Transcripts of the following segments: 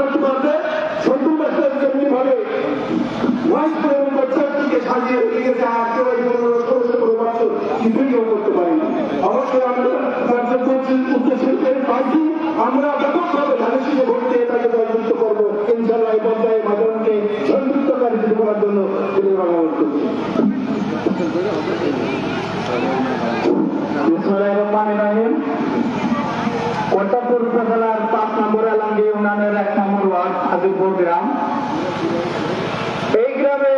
করতে পারবে সত্তর বছর যেমনি ভাবে হোয়াইট করে এবং বছরটিকে সাজিয়ে রেখেছে একেবারে পনেরো ষোলোশো পনেরো বছর কিছুই কেউ করতে পারিনি। অবশ্যই আমরা কার্য করছি উচ্চশিল্পের আমরা ব্যাপকভাবে ধানের শীষে ভোট দিয়ে তাকে জয়যুক্ত করব। ইনশাল্লাহ এই পর্যায়ে মাধ্যমকে সন্তুষ্টকারী শুরু করার জন্য তিনি অনুরোধ করছি বিসমুল্লাহির কর্তারপুর উপজেলার পাঁচ নম্বর এলাঙ্গি ইউনিয়নের এক নম্বর ওয়ার্ড হাজিরপুর গ্রাম। এই গ্রামে,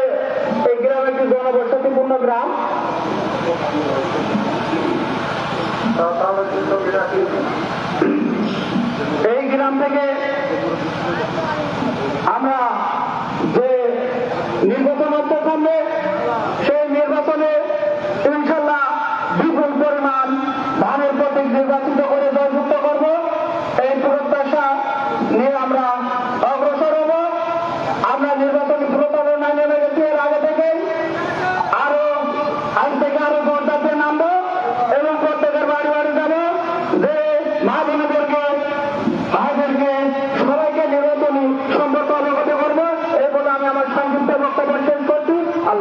এই গ্রাম একটি জনবসতিপূর্ণ গ্রাম। এই গ্রাম থেকে আমরা যে নির্বাচন সামনে সেই নির্বাচনে ইনশাল্লাহ বিপুল পরিমাণ ধানের প্রতীক নির্বাচিত করে জয়যুক্ত করব এই প্রত্যাশা নিয়ে আমরা অগ্রসর হব আমরা নির্বাচনী প্রতারণায় নেমে গেছি এর আগে থেকেই আরও আজ থেকে আরও জোরদারতে নামবো এবং প্রত্যেকের বাড়ি বাড়ি যাব যে মা বোনদেরকে ভাইদেরকে সবাইকে নির্বাচনী সম্পর্কে অবগত করব এই বলে আমি আমার সংক্ষিপ্ত বক্তব্য শেষ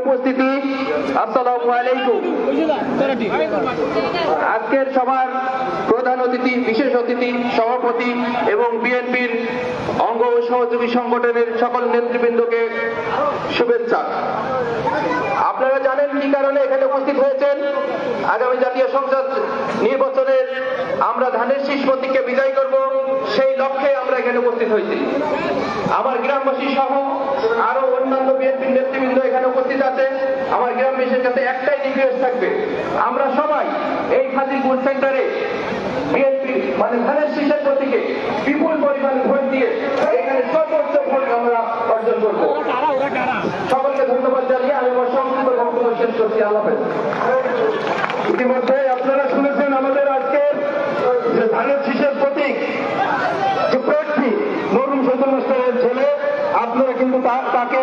উপস্থিতি। আসসালামু আলাইকুম। আজকের সভার প্রধান অতিথি, বিশেষ অতিথি, সভাপতি এবং বিএনপির অঙ্গ সহযোগী সংগঠনের সকল নেতৃবৃন্দকে শুভেচ্ছা। আপনারা জানেন কি কারণে এখানে উপস্থিত হয়েছেন? আগামী জাতীয় সংসদ নির্বাচনের আমরা ধানের শীষ প্রতীককে বিজয় করব, সেই লক্ষ্যে আমরা এখানে উপস্থিত হয়েছি। আমার গ্রামবাসী সহ আরও অন্যান্য বিএনপির নেতৃবৃন্দ এখানে উপস্থিত আছে গ্রামবাসীর কাছে একটাই রিকোয়েস্ট থাকবে। আমরা সবাই এই খাদিপুর সেন্টারে বিএনপি মানে ধানের শীষের প্রতীকে বিপুল পরিমাণে ভোট দিয়ে এখানে সর্বোচ্চ ভোট আমরা অর্জন করব। সকলকে ধন্যবাদ জানিয়ে আমি আমার সংক্ষিপ্ত বক্তব্য শেষ করছি। আল্লাহ ইতিমধ্যে আপনারা শুনেছেন আমাদের আজকে যে ধানের শীষের প্রতীক, যে প্রার্থী নরুম সৈদুল ছেলে, আপনারা কিন্তু তাকে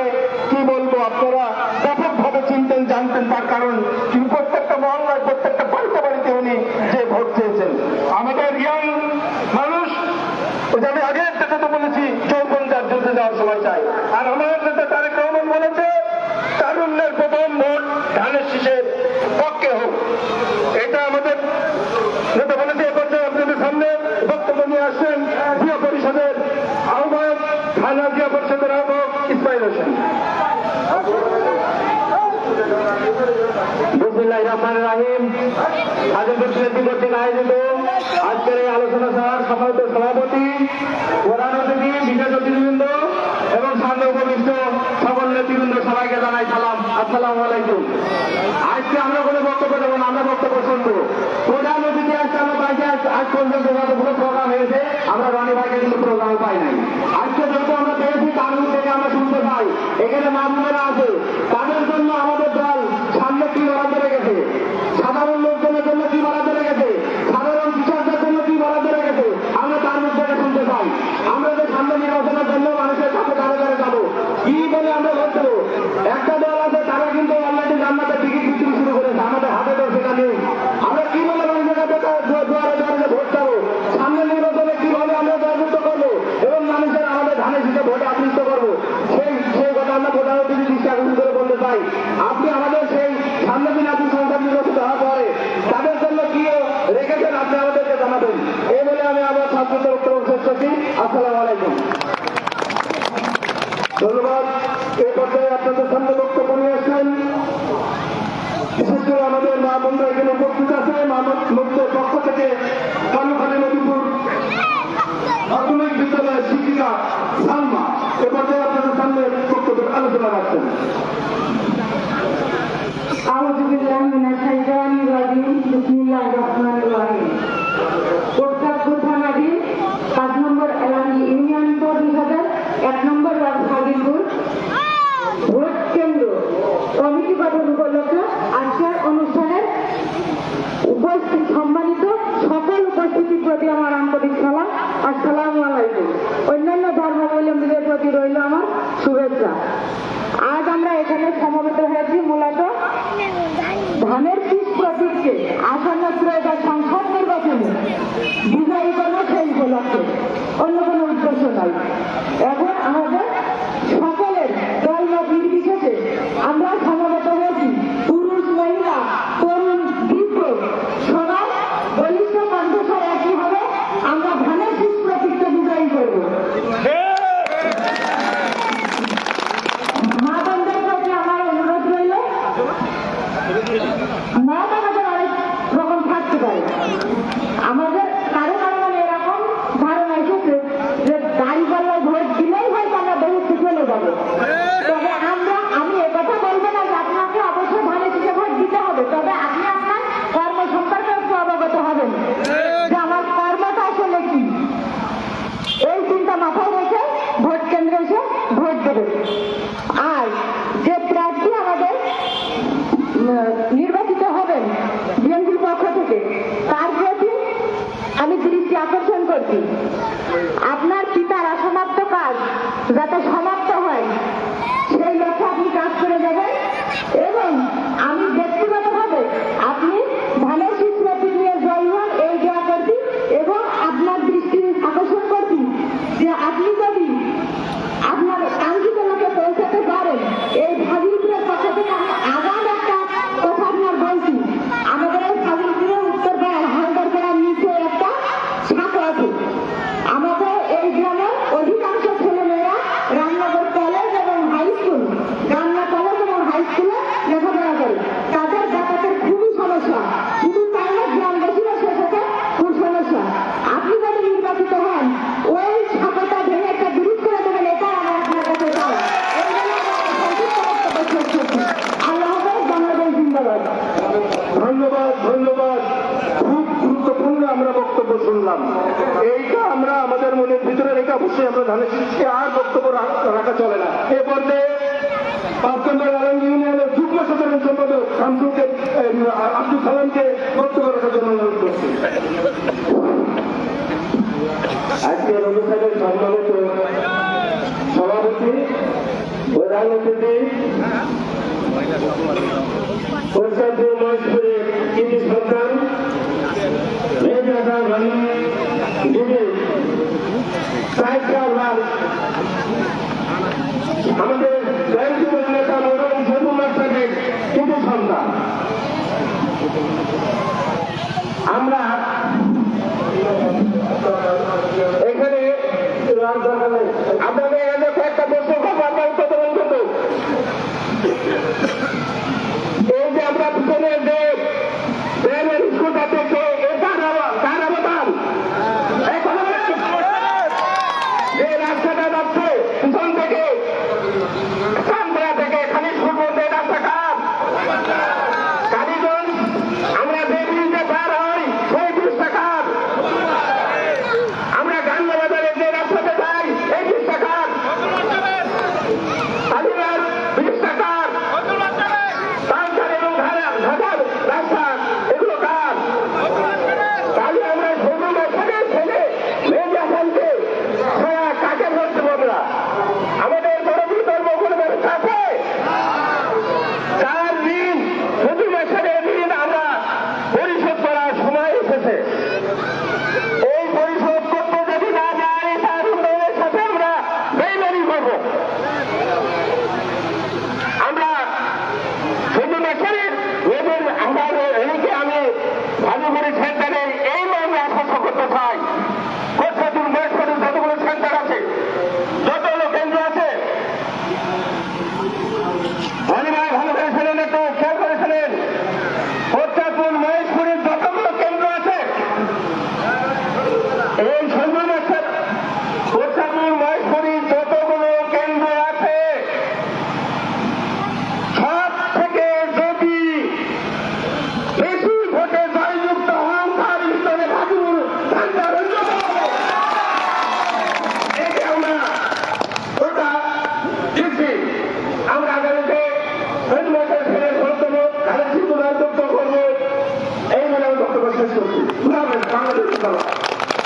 কি বলব, আপনারা সময় চাই। আর আমার নেতা তারেক রহমান বলেছে, তারুণ্যের প্রথম ভোট ধানের শীষের পক্ষে হোক। এটা আমাদের নেতা বলেছে, এ পর্যায়ে আপনাদের সামনে বক্তব্য নিয়ে আসছেন জিয়া পরিষদের আহ্বায়ক, থানা জিয়া পরিষদের আহ্বায়ক ইসমাইল হোসেন। আয়োজিত আজকের এই আলোচনা সভার সম্মানিত সভাপতি, প্রধান অতিথি, বিশেষ অতিথিবৃন্দ সামনে সকল নেতৃবৃন্দ সবাইকে জানাই সালাম, আসসালাম আলাইকুম। আজকে আমরা কোনো বক্তব্য দেবো না, আমরা বক্তব্য শুনব। প্রধান অতিথি আজকে আমরা পাইছি আজ- আজ পর্যন্ত যতগুলো প্রোগ্রাম হয়েছে, আমরা রনি ভাইকে কিন্তু প্রোগ্রাম পাই নাই। আজকে যত আমরা পেয়েছি তার থেকে আমরা শুনতে পাই। এখানে মামলারা আছে তাদের জন্য আমাদের দল সামনে কি বরাদ্দ রেখেছে সাধারণ লোকজনের জন্য কি বরাদ্দ রেখেছে সাধারণ কৃষকদের জন্য কি বরাদ্দ রেখেছে আমরা তার মধ্যে এটা শুনতে পাই আমরা যে সামনে নির্বাচনের জন্য মানুষের কাছে কারে কারে যাব কি বলে আমরা ভোট দেবো একটা দল আছে তারা কিন্তু অলরেডি জান্নাতের টিকিট বিক্রি শুরু করেছে আমাদের হাতে তো সেটা নেই আমরা কি বলে মানুষের কাছে তা- দু- দুয়ারে দুয়ারে যে ভোট যাব সামনে নির্বাচনে কীভাবে আমরা জয়যুক্ত করব এবং মানুষের আমাদের ধানের শীতে ভোটে আকৃষ্ট করব সেই সেই কথা আমরা প্রধান অতিথি দৃষ্টি আকর্ষণ করে বলতে চাই আপনি আমাদের সেই সামনে দিন আপনি সংসদ নির্বাচিত হওয়ার পরে তাদের জন্য কি রেখেছেন আপনি আমাদেরকে জানাবেন এই বলে আমি আমার সংক্ষিপ্ত বক্তব্য শেষ করছি আসসালামু আলাইকুম। ধন্যবাদ। এ পর্যায়ে আপনাদের সামনে বক্তব্য প্রতি আমার আন্তরিক সালাম আসসালাম আলাইকুম। অন্যান্য ধর্মাবলম্বীদের প্রতি রইল আমার শুভেচ্ছা। আজ আমরা এখানে সমবেত হয়েছি মূলত ধানের শীষ প্রতীককে আসন্ন ত্রয়োদশ সংসদ নির্বাচনে। বিজয়ী করব সেই উপলক্ষে। অন্য কোনো উদ্দেশ্য নাই। বক্তব্য শুনলাম। এইটা আমরা আমাদের মনের ভিতরে রেখা বসে আমরা জানি যে আর বক্তব্য রাখা চলে না। এ পর্যায়ে পাঁচকন্দার আলম ইউনিয়নের যুগ্ম সাধারণ সম্পাদক শামসুকে আব্দুল সালামকে বক্তব্য রাখার জন্য অনুরোধ করছি। আজকের অনুষ্ঠানের সম্মানিত সভাপতি, প্রধান অতিথি করি যদি আমাদের জয়ন্তী নেতা মনোরম সেতুনাথ থেকে কিন্তু সন্তান। আমরা